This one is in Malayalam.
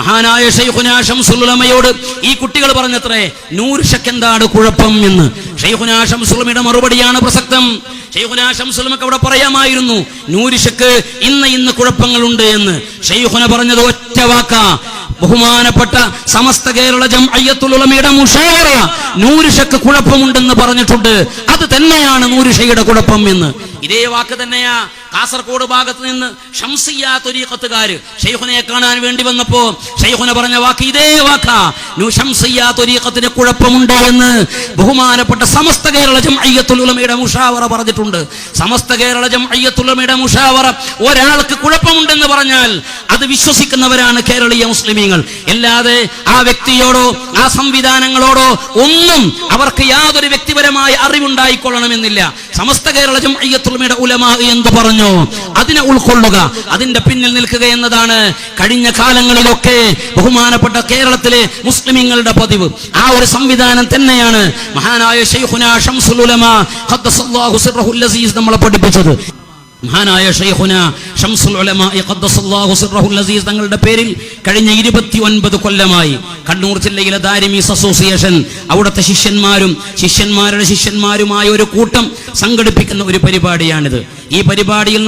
മഹാനായ ഷെയ്ഖുനാഷം ഷംസുലമയോട് ഈ കുട്ടികൾ പറഞ്ഞത്രേ നൂർഷക്ക് എന്താണ് കുഴപ്പം എന്ന്? ഷെയ്ഖുനാഷം സുലമിയുടെ മറുപടിയാണ് പ്രസക്തം. ഷെയ്ഖുന ഷംസുലമക്ക് അവിടെ പറയാമായിരുന്നു നൂരിഷക്ക് ഇന്ന് ഇന്ന് കുഴപ്പങ്ങളുണ്ട് എന്ന്. ഷെയ്ഖുന പറഞ്ഞത് ഒറ്റ വാക്കാ ബഹുമാനപ്പെട്ട സമസ്ത കേരള ജംഅയ്യത്തുലമയുടെ മുഷാവറ നൂരിഷക്ക് കുഴപ്പമുണ്ടെന്ന് പറഞ്ഞിട്ടുണ്ട്. അത് തന്നെയാണ് നൂരിഷയുടെ കുഴപ്പം എന്ന്. ഇതേ വാക്ക് തന്നെയാ കാസർഗോഡ് ഭാഗത്ത് നിന്ന് ഷംസിയ ഷെയ്ഹുനെ കാണാൻ വേണ്ടി വന്നപ്പോ ഷെയ്ഖുന പറഞ്ഞ വാക്ക് ഇതേ വാക്കാ. കുഴപ്പമുണ്ട് എന്ന് ബഹുമാനപ്പെട്ട സമസ്ത കേരള ജംഅയ്യത്തുലമയുടെ മുഷാവറ പറഞ്ഞിട്ടുണ്ട്. സമസ്ത കേരള ജംഅയ്യത്തുലമയുടെ മുഷാവറ ഒരാൾക്ക് കുഴപ്പമുണ്ടെന്ന് പറഞ്ഞാൽ അത് വിശ്വസിക്കുന്നവരാണ് കേരളീയ മുസ്ലിമീങ്ങൾ. അല്ലാതെ ആ വ്യക്തിയോടോ ആ സംവിധാനങ്ങളോടോ ഒന്നും അവർക്ക് യാതൊരു വ്യക്തിപരമായ അറിവുണ്ടായിക്കൊള്ളണമെന്നില്ല. സമസ്ത കേരള ജംഅയ്യത്തുലമയുടെ ഉലമാ എന്ന് പറഞ്ഞു? അതിനെ ഉൾക്കൊള്ളുക. അതിന്റെ പിന്നിൽ നിൽക്കുക എന്നതാണ് കഴിഞ്ഞ കാലങ്ങളിലൊക്കെ ബഹുമാനപ്പെട്ട കേരളത്തിലെ മുസ്ലിമീങ്ങളുടെ പതിവ്. ആ ഒരു സംവിധാനം തന്നെയാണ് മഹാനായ ഷെയ്ഖുന ഷംസുൽ ഉലമ നമ്മളെ പഠിപ്പിച്ചത്. മഹാനായ ഷെയ്ഖുന ഷംസുൽ അസീസ് തങ്ങളുടെ പേരിൽ കഴിഞ്ഞ ഇരുപത്തി ഒൻപത് കൊല്ലമായി കണ്ണൂർ ജില്ലയിലെ ദാരിമീസ് അസോസിയേഷൻ അവിടുത്തെ ശിഷ്യന്മാരും ശിഷ്യന്മാരുടെ ശിഷ്യന്മാരുമായ ഒരു കൂട്ടം സംഘടിപ്പിക്കുന്ന ഒരു പരിപാടിയാണിത്. ഈ പരിപാടിയിൽ